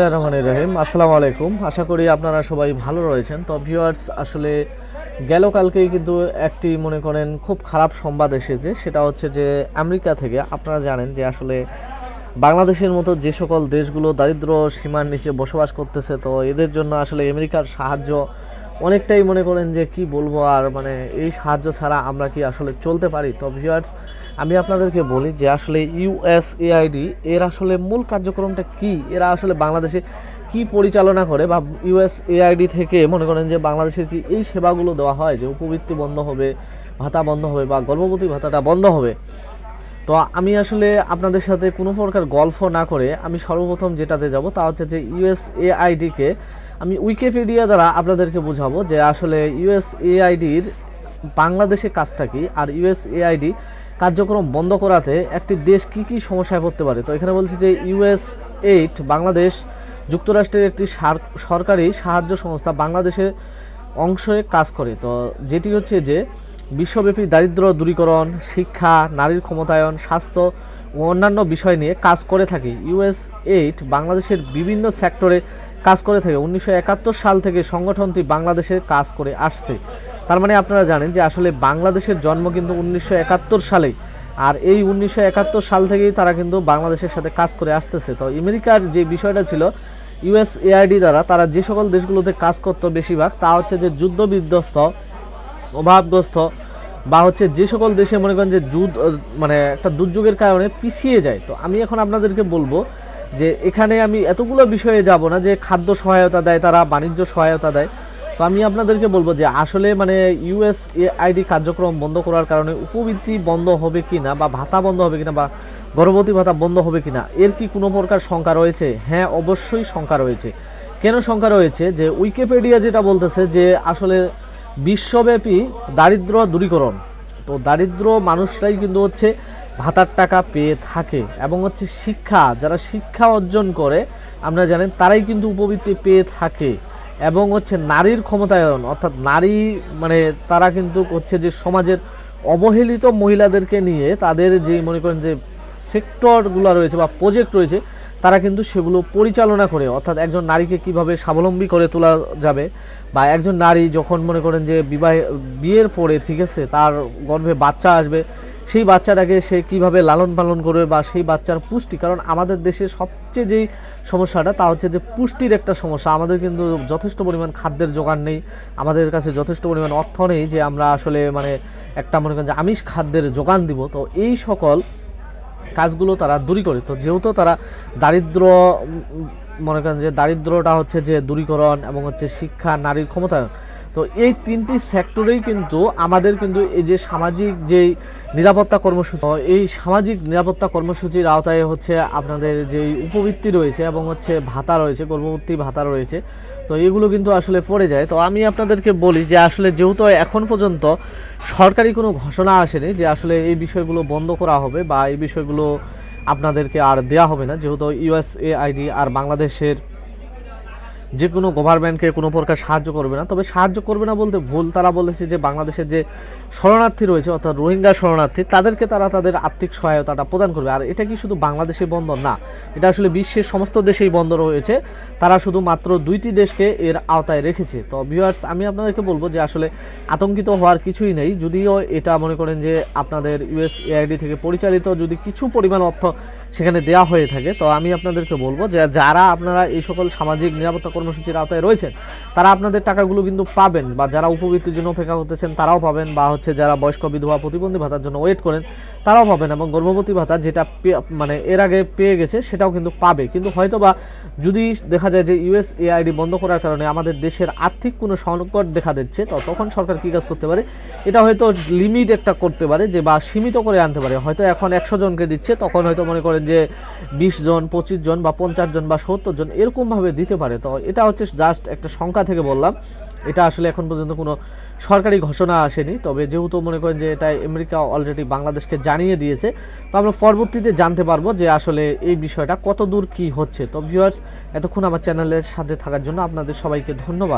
রহমানির রহিম। আসসালামু আলাইকুম। আশা করি আপনারা সবাই ভালো রয়েছেন। তো ভিউয়ার্স আসলে গেল কালকেই কিন্তু একটি মনে করেন খুব খারাপ সংবাদ এসেছে। সেটা হচ্ছে যে আমেরিকা থেকে আপনারা জানেন যে আসলে বাংলাদেশের মতো যে সকল দেশগুলো দারিদ্র সীমার নিচে বসবাস করতেছে, তো এদের জন্য আসলে আমেরিকার সাহায্য অনেকটাই মনে করেন যে কি বলব আর মানে এই সাহায্য ছাড়া আমরা কি আসলে চলতে পারি। তো ভিউয়ার্স আমি আপনাদেরকে বলি যে আসলে ইউএসএআইডি এর আসলে মূল কার্যক্রমটা কি? এরা আসলে বাংলাদেশে কি পরিচালনা করে বা ইউএসএআইডি থেকে মনে করেন যে বাংলাদেশের কি এই সেবাগুলো দেওয়া হয় যে উপবৃত্তি বন্ধ হবে, ভাতা বন্ধ হবে বা গর্ভবতী ভাতাটা বন্ধ হবে? তো আমি আসলে আপনাদের সাথে কোনো প্রকার গল্প না করে আমি সর্বপ্রথম যেটাতে যাব তা হচ্ছে যে ইউএসএআইডিকে আমি উইকিপিডিয়া দ্বারা আপনাদেরকে বোঝাবো যে আসলে ইউএসএআইডির বাংলাদেশে কাজটা কি আর ইউএসএআইডি কার্যক্রম বন্ধ করাতে একটি দেশ কি কি সমস্যায় পড়তে পারে? তো এখানে বলছি যে ইউএস এইট বাংলাদেশ যুক্তরাষ্ট্রের একটি সার- সরকারি সাহায্য সংস্থা বাংলাদেশের অংশে কাজ করে। তো যেটি হচ্ছে যে বিশ্বব্যাপী দারিদ্র দূরীকরণ, শিক্ষা, নারীর ক্ষমতায়ন, স্বাস্থ্য ও অন্যান্য বিষয় নিয়ে কাজ করে থাকে। ইউএস এইট বাংলাদেশের বিভিন্ন সেক্টরে কাজ করে থাকে। উনিশশো একাত্তর সাল থেকে সংগঠনটি বাংলাদেশে কাজ করে আসছে। তার মানে আপনারা জানেন যে আসলে বাংলাদেশের জন্ম কিন্তু উনিশশো একাত্তর সালেই। আর এই উনিশশো একাত্তর সাল থেকেই তারা কিন্তু বাংলাদেশের সাথে কাজ করে আসতেছে। তো আমেরিকার যে বিষয়টা ছিল ইউএস এআইডি দ্বারা তারা যে সকল দেশগুলোতে কাজ করতো বেশিরভাগ, তা হচ্ছে যে যুদ্ধ বিধ্বস্ত অভাবগ্রস্ত বা হচ্ছে যে সকল দেশে মনে করেন যে যুদ্ধ মানে একটা দুর্যোগের কারণে পিছিয়ে যায়। তো আমি এখন আপনাদেরকে বলব যে এখানে আমি এতগুলো বিষয়ে যাব না যে খাদ্য সহায়তা দেয় তারা, বাণিজ্য সহায়তা দেয়। তো আমি আপনাদেরকে বলব যে আসলে মানে ইউএস আইডি কার্যক্রম বন্ধ করার কারণে উপবৃত্তি বন্ধ হবে কি না বা ভাতা বন্ধ হবে কিনা বা গর্ভবতী ভাতা বন্ধ হবে কি না এর কি কোনো প্রকার শঙ্কা রয়েছে? হ্যাঁ অবশ্যই শঙ্কা রয়েছে। কেন শঙ্কা রয়েছে? যে উইকিপিডিয়া যেটা বলতেছে যে আসলে বিশ্বব্যাপী দারিদ্র দূরীকরণ। তো দারিদ্র মানুষরাই কিন্তু হচ্ছে ভাতার টাকা পেয়ে থাকে এবং হচ্ছে শিক্ষা, যারা শিক্ষা অর্জন করে, আমরা জানেন তারাই কিন্তু উপবৃত্তি পেয়ে থাকে এবং হচ্ছে নারীর ক্ষমতায়ন, অর্থাৎ নারী মানে তারা কিন্তু হচ্ছে যে সমাজের অবহেলিত মহিলাদেরকে নিয়ে তাদের যে মনে করেন যে সেক্টরগুলো রয়েছে বা প্রজেক্ট রয়েছে, তারা কিন্তু সেগুলো পরিচালনা করে, অর্থাৎ একজন নারীকে কীভাবে স্বাবলম্বী করে তোলা যাবে বা একজন নারী যখন মনে করেন যে বিবাহ, বিয়ের পরে ঠিক আছে, তার গর্ভে বাচ্চা আসবে, সেই বাচ্চাটাকে সে কীভাবে লালন পালন করবে বা সেই বাচ্চার পুষ্টি, কারণ আমাদের দেশে সবচেয়ে যেই সমস্যাটা তা হচ্ছে যে পুষ্টির একটা সমস্যা। আমাদের কিন্তু যথেষ্ট পরিমাণ খাদ্যের জোগান নেই, আমাদের কাছে যথেষ্ট পরিমাণ অর্থ নেই যে আমরা আসলে মানে একটা মনে করেন যে আমিষ খাদ্যের যোগান দিব। তো এই সকল কাজগুলো তারা দূরী করে তো যেহেতু তারা দারিদ্র মনে করেন যে দারিদ্রটা হচ্ছে যে দূরীকরণ এবং হচ্ছে শিক্ষা, নারীর ক্ষমতায়ন তো এই তিনটি সেক্টরেই কিন্তু আমাদের কিন্তু এই যে সামাজিক যেই নিরাপত্তা কর্মসূচি, এই সামাজিক নিরাপত্তা কর্মসূচির আওতায় হচ্ছে আপনাদের যেই উপবৃত্তি রয়েছে এবং হচ্ছে ভাতা রয়েছে, গর্ভবতী ভাতা রয়েছে, তো এগুলো কিন্তু আসলে পড়ে যায়। তো আমি আপনাদেরকে বলি যে আসলে যেহেতু এখন পর্যন্ত সরকারি কোনো ঘোষণা আসেনি যে আসলে এই বিষয়গুলো বন্ধ করা হবে বা এই বিষয়গুলো আপনাদেরকে আর দেয়া হবে না যেহেতু ইউএসএ আইডি আর বাংলাদেশের যে কোনো গভর্নমেন্টকে কোনো প্রকার সাহায্য করবে না। তবে সাহায্য করবে না বলতে ভুল। তারা বলেছে যে, বাংলাদেশের যে শরণার্থী রয়েছে, অর্থাৎ রোহিঙ্গা শরণার্থী, তাদেরকে তারা তাদের আর্থিক সহায়তাটা প্রদান করবে। আর এটা কি শুধু বাংলাদেশে বন্ধ না। এটা আসলে বিশ্বের সমস্ত দেশেই বন্ধ রয়েছে তারা শুধু মাত্র দুইটি দেশকে এর আওতায় রেখেছে। তো ভিউয়ার্স আমি আপনাদেরকে বলব যে, আসলে আতঙ্কিত হওয়ার কিছুই নেই। যদিও এটা মনে করেন যে, আপনাদের ইউএস এআইডি থেকে পরিচালিত যদি কিছু পরিমাণ অর্থ সেখানে দেওয়া হয়ে থাকে। তো আমি আপনাদেরকে বলব যে যারা আপনারা এই সকল সামাজিক নিরাপত্তা কর্মসূচির আওতায় রয়েছেন, তারা আপনাদের টাকাগুলো কিন্তু পাবেন বা যারা উপবৃত্তির জন্য অপেক্ষা করতেছেন তারাও পাবেন বা হচ্ছে যারা বয়স্ক বিধবা প্রতিবন্ধী ভাতার জন্য ওয়েট করেন, তারাও পাবেন এবং গর্ভবতী ভাতা যেটা মানে এর আগে পেয়ে গেছে সেটাও কিন্তু পাবে। কিন্তু হয়তো বা যদি দেখা যায় যে ইউএস এআইডি বন্ধ করার কারণে আমাদের দেশের আর্থিক কোনো সংকট দেখা দিচ্ছে, তো তখন সরকার কী কাজ করতে পারে? এটা হয়তো লিমিট একটা করতে পারে যে বা সীমিত করে আনতে পারে। হয়তো এখন একশো জনকে দিচ্ছে, তখন হয়তো মনে করেন যে বিশ জন, পঁচিশ জন বা পঞ্চাশ জন বা সত্তর জন এরকমভাবে দিতে পারে। তো এটা হচ্ছে জাস্ট একটা সংখ্যা থেকে বললাম। এটা আসলে এখন পর্যন্ত কোনো সরকারি ঘোষণা আসেনি। তবে যেহেতু মনে করেন যে এটা আমেরিকা অলরেডি বাংলাদেশকে জানিয়ে দিয়েছে, তো আমরা পরবর্তীতে জানতে পারব যে আসলে এই বিষয়টা কত দূর কী হচ্ছে। তো ভিউয়ার্স এতক্ষণ আমার চ্যানেলের সাথে থাকার জন্য আপনাদের সবাইকে ধন্যবাদ।